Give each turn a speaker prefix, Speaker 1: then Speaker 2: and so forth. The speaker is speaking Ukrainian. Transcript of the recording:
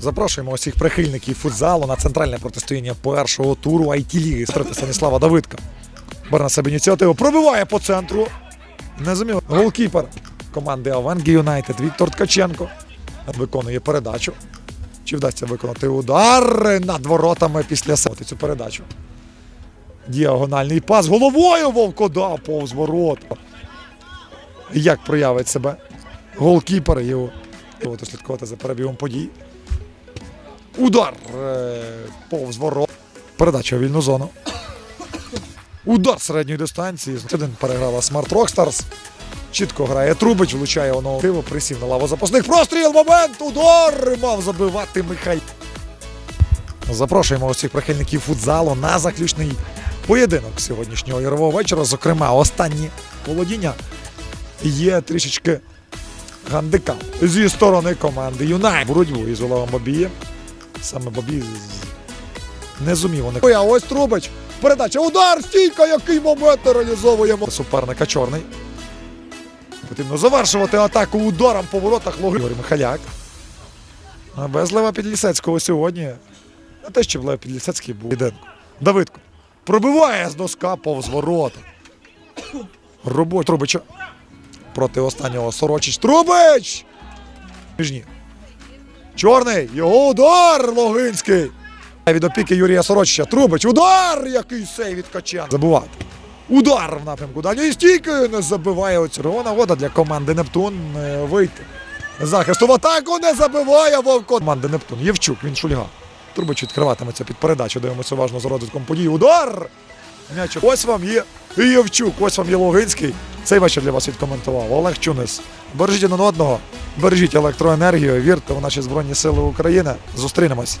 Speaker 1: Запрошуємо усіх прихильників футзалу на центральне протистояння першого туру IT-ліги проти Станіслава Давидка. Бере на себе ініціативу, пробиває по центру. Не зумів. Голкіпер команди Авенгі Юнайтед Віктор Ткаченко виконує передачу. Чи вдасться виконати удар над воротами після себе цю передачу? Діагональний пас головою Вовкодав повз ворота. Як проявить себе голкіпер його. Слідкувати за перебігом подій. Удар е, повз ворот. Передача у вільну зону. Удар середньої дистанції. Один переграла Smart Rockstars. Чітко грає Трубич, влучає воно криво, присів на лаву запасних. Простріл, момент, удар! Мав забивати Михай. Запрошуємо усіх прихильників футзалу на заключний поєдинок сьогоднішнього ігрового вечора. Зокрема, останні володіння є трішечки гандикап зі сторони команди Юнайт. Боротьбу із Олегом Бабієм. Саме Бабій з- не зумів вони. Ой, А ось Трубич. Передача. Удар! Стійка! Який момент реалізовуємо. Суперника чорний. Потрібно завершувати атаку ударом по воротах Логи. Ігор Михаляк. А Без Лева Підлісецького сьогодні. Не те, що Лев Підлісецький був. Єдинко. Давидко. Пробиває з доска повз ворота. Робочий Трубича. Проти останнього Сорочич. Трубич! Нижні. Чорний. Його удар Логинський. Від опіки Юрія Сорочича. Трубич. Удар! Який сей від Качан. Забувати. Удар в напрямку дальньої стійки не забиває оцю. Червона вода для команди Нептун е, вийти. Захисту в атаку не забиває Вовко. Команди Нептун. Євчук, він шульга. Трубич відкриватиметься під передачу. Дивимося уважно за розвитком подій. Удар! М'яч. Ось вам є Євчук, ось вам є Логинський. Цей вечір для вас відкоментував Олег Чунис. Бережіть один одного, бережіть електроенергію, вірте в наші Збройні Сили України. Зустрінемось.